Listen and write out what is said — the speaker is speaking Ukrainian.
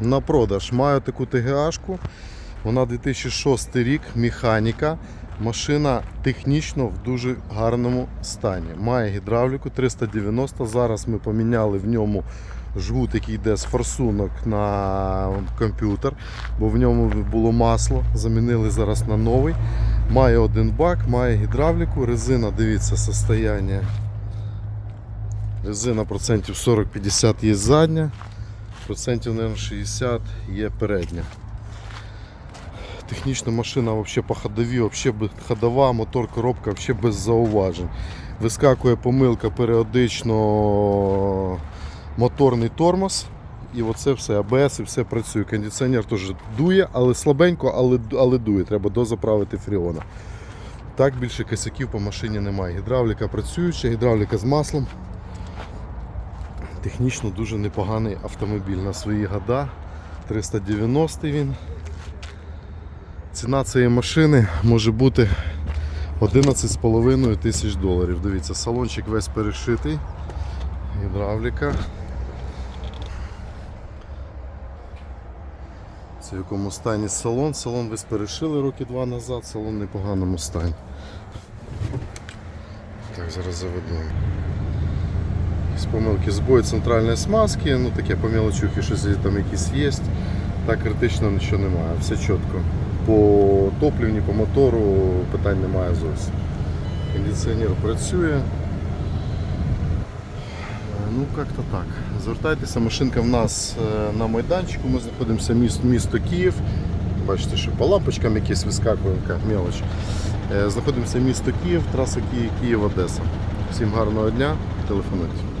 на продаж. Маю таку TGA-шку. Вона 2006 рік, механіка. Машина технічно в дуже гарному стані. Має гідравліку 390. Зараз ми поміняли в ньому жгут, який йде з форсунок на комп'ютер, бо в ньому було масло. Замінили зараз на новий. Має один бак, має гідравліку, резина, дивіться, состояння. Резина процентів 40-50 є задня, процентів, мабуть, 60 є передня. Технічна машина вообще по ходові, вообще ходова, мотор, коробка вообще без зауважень. Вискакує помилка періодично моторний тормоз. І оце все АБС і все працює. Кондиціонер теж дує, але слабенько, але, але дує. Треба дозаправити фріона. Так більше косяків по машині немає. Гідравліка працююча, гідравліка з маслом. Технічно дуже непоганий автомобіль на свої года. 390 він. Ціна цієї машини може бути 11,5 тисяч доларів. Дивіться, салончик весь перешитий. Гідравліка. Це в якому стані салон. Салон весь перешили роки два назад, салон в непоганому стані. Так, зараз заведемо. З помилки збой центральної смазки, ну таке по мелочухи, щось там якісь є. Так критично нічого немає, все чітко. По топливні, по мотору питань немає зовсім. Кондиціонер працює. Е, Ну, як-то так. Звертайтеся, машинка в нас е, на майданчику. Ми знаходимося місто, місто Київ. Бачите, що по лампочкам якісь вискакує, така мелоч. Е, Знаходимося місто Київ, траса Київ, Київ-Одеса. Всім гарного дня, телефонуйте.